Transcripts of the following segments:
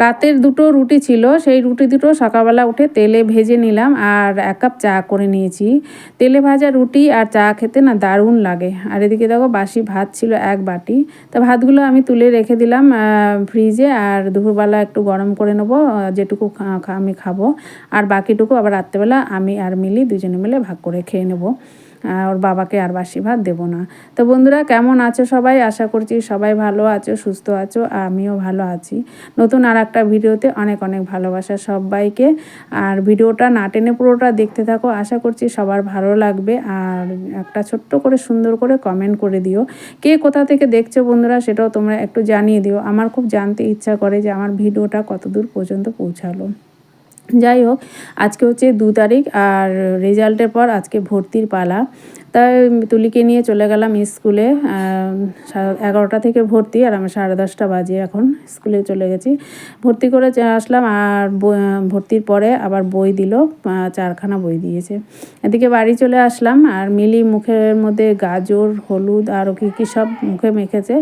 রাতের দুটো রুটি ছিল, সেই রুটি দুটো সকালবেলা উঠে তেলে ভেজে নিলাম আর এক কাপ চা করে নিয়েছি। তেলে ভাজা রুটি আর চা খেতে না দারুণ লাগে। আর এদিকে দেখো বাসি ভাত ছিল এক বাটি। তা ভাতগুলো আমি তুলে রেখে দিলাম ফ্রিজে আর দুপুরবেলা একটু গরম করে নেব যেটুকু আমি খাব। আর বাকিটুকু আবার রাত্রেবেলা আমি আর মিলি দুজনে মিলে ভাগ করে খেয়ে নেব। ওর বাবাকে আর বাসি ভাত দেবো না। তো বন্ধুরা, কেমন আছো সবাই? আশা করছি সবাই ভালো আছো, সুস্থ আছো, আমিও ভালো আছি। নতুন আর একটা ভিডিওতে অনেক অনেক ভালোবাসা সবাইকে। আর ভিডিওটা না টেনে পুরোটা দেখতে থাকো। আশা করছি সবার ভালো লাগবে। আর একটা ছোট্ট করে সুন্দর করে কমেন্ট করে দিও। কে কোথা থেকে দেখছ বন্ধুরা, সেটাও তোমরা একটু জানিয়ে দিও। আমার খুব জানতে ইচ্ছা করে যে আমার ভিডিওটা কত দূর পর্যন্ত পৌঁছালো। যাই হোক আজকে হচ্ছে দু তারিখ আর রেজাল্টের পর আজকে ভর্তির পালা। তাই তুলিকে নিয়ে চলে গেলাম স্কুলে এগারোটা থেকে ভর্তি, আর আমি সাড়ে দশটা বাজে এখন স্কুলে চলে গেছি। ভর্তি করে আসলাম, আর ভর্তির পরে আবার বই দিল চারখানা বই দিয়েছে। এদিকে বাড়ি চলে আসলাম, আর মিলি মুখের মধ্যে গাজর, হলুদ, আর কী কী সব মুখে মেখেছে।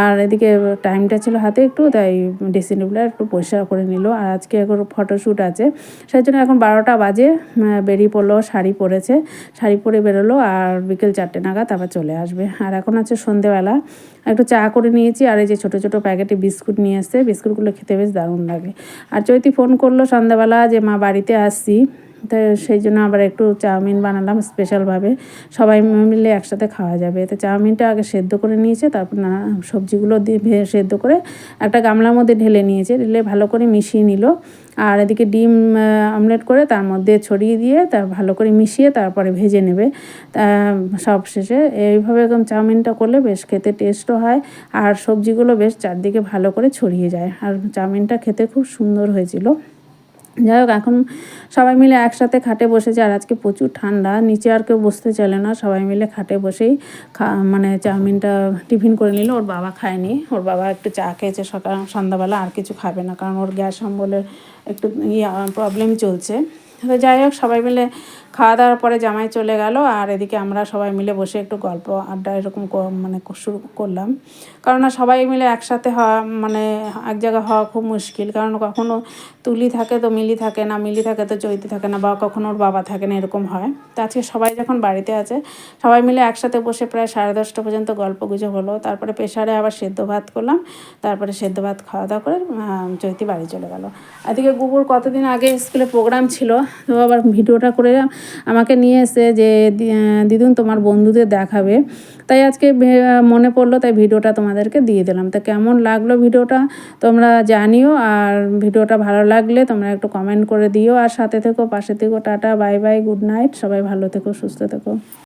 আর এদিকে টাইমটা ছিল হাতে একটু, তাই ড্রেসিং টেবিলটা একটু পরিষ্কার করে নিল। আর আজকে এখন ফটোশ্যুট আছে। সেই জন্য এখন বারোটা বাজে বেরিয়ে পড়ল, শাড়ি পরেছে। শাড়ি পরে বেরোলো, আর আর বিকেল চারটে নাগাদ আবার চলে আসবে। আর এখন আছে সন্ধেবেলা। একটু চা করে নিয়েছি আর এই যে ছোটো ছোটো প্যাকেটে বিস্কুট নিয়ে এসছে। বিস্কুটগুলো খেতে বেশ দারুণ লাগে। আর চৈতি ফোন করল সন্ধ্যাবেলা যে, মা, বাড়িতে আসছি। তো সেই জন্য আবার একটু চাউমিন বানালাম স্পেশালভাবে সবাই মিলে একসাথে খাওয়া যাবে। তো চাউমিনটা আগে সেদ্ধ করে নিয়েছে, তারপর নানা সবজিগুলো দিয়ে সেদ্ধ করে একটা গামলার মধ্যে ঢেলে নিয়েছে। ঢেলে ভালো করে মিশিয়ে নিল। আর এদিকে ডিম অমলেট করে তার মধ্যে ছড়িয়ে দিয়ে তার ভালো করে মিশিয়ে তারপরে ভেজে নেবে। তা সব শেষে এইভাবে এরকম চাউমিনটা করলে বেশ খেতে টেস্টও হয় আর সবজিগুলো বেশ চারদিকে ভালো করে ছড়িয়ে যায়। আর চাউমিনটা খেতে খুব সুন্দর হয়েছিল। যাই হোক, এখন সবাই মিলে একসাথে খাটে বসেছে আর আজকে প্রচুর ঠান্ডা, নিচে আর কেউ বসতে চলে না। সবাই মিলে খাটে বসেই মানে চাউমিনটা টিফিন করে নিল। ওর বাবা খায়নি। ওর বাবা একটু চা খেয়েছে সকাল, সন্ধ্যাবেলা, আর কিছু খাবে না, কারণ ওর গ্যাস অম্বলের একটু ইয়ে প্রবলেম চলছে। তো যাই হোক, সবাই মিলে খাওয়া দাওয়ার পরে জামাই চলে গেল। আর এদিকে আমরা সবাই মিলে বসে একটু গল্প আড্ডা এরকম মানে শুরু করলাম। কারণ সবাই মিলে একসাথে হওয়া মানে এক জায়গায় হওয়া খুব মুশকিল। কারণ কখনো তুলি থাকে তো মিলি থাকে না, মিলি থাকে তো চৈতি থাকে না, বা কখনো ওর বাবা থাকে না, এরকম হয়। তো আজকে সবাই যখন বাড়িতে আছে, সবাই মিলে একসাথে বসে প্রায় সাড়ে দশটা পর্যন্ত গল্প গুজব হলো। তারপরে প্রেশারে আবার সেদ্ধ ভাত করলাম, তারপরে সেদ্ধ ভাত খাওয়া দাওয়া করে চৈতি বাড়ি চলে গেলো। এদিকে গুবুর কতদিন আগে স্কুলে প্রোগ্রাম ছিল, তো আবার ভিডিওটা করে আমাকে নিয়ে এসে যে দিদুন তোমার বন্ধুদের দেখাবে। তাই আজকে মনে পড়ল, তাই ভিডিওটা তোমাদেরকে দিয়ে দিলাম। তো কেমন লাগল ভিডিওটা তোমরা জানিও, আর ভিডিওটা ভালো লাগলে তোমরা একটু কমেন্ট করে দিও। আর সাথে থেকো, পাশে থেকো, tata bye bye good night সবাই ভালো থেকো, সুস্থ থেকো।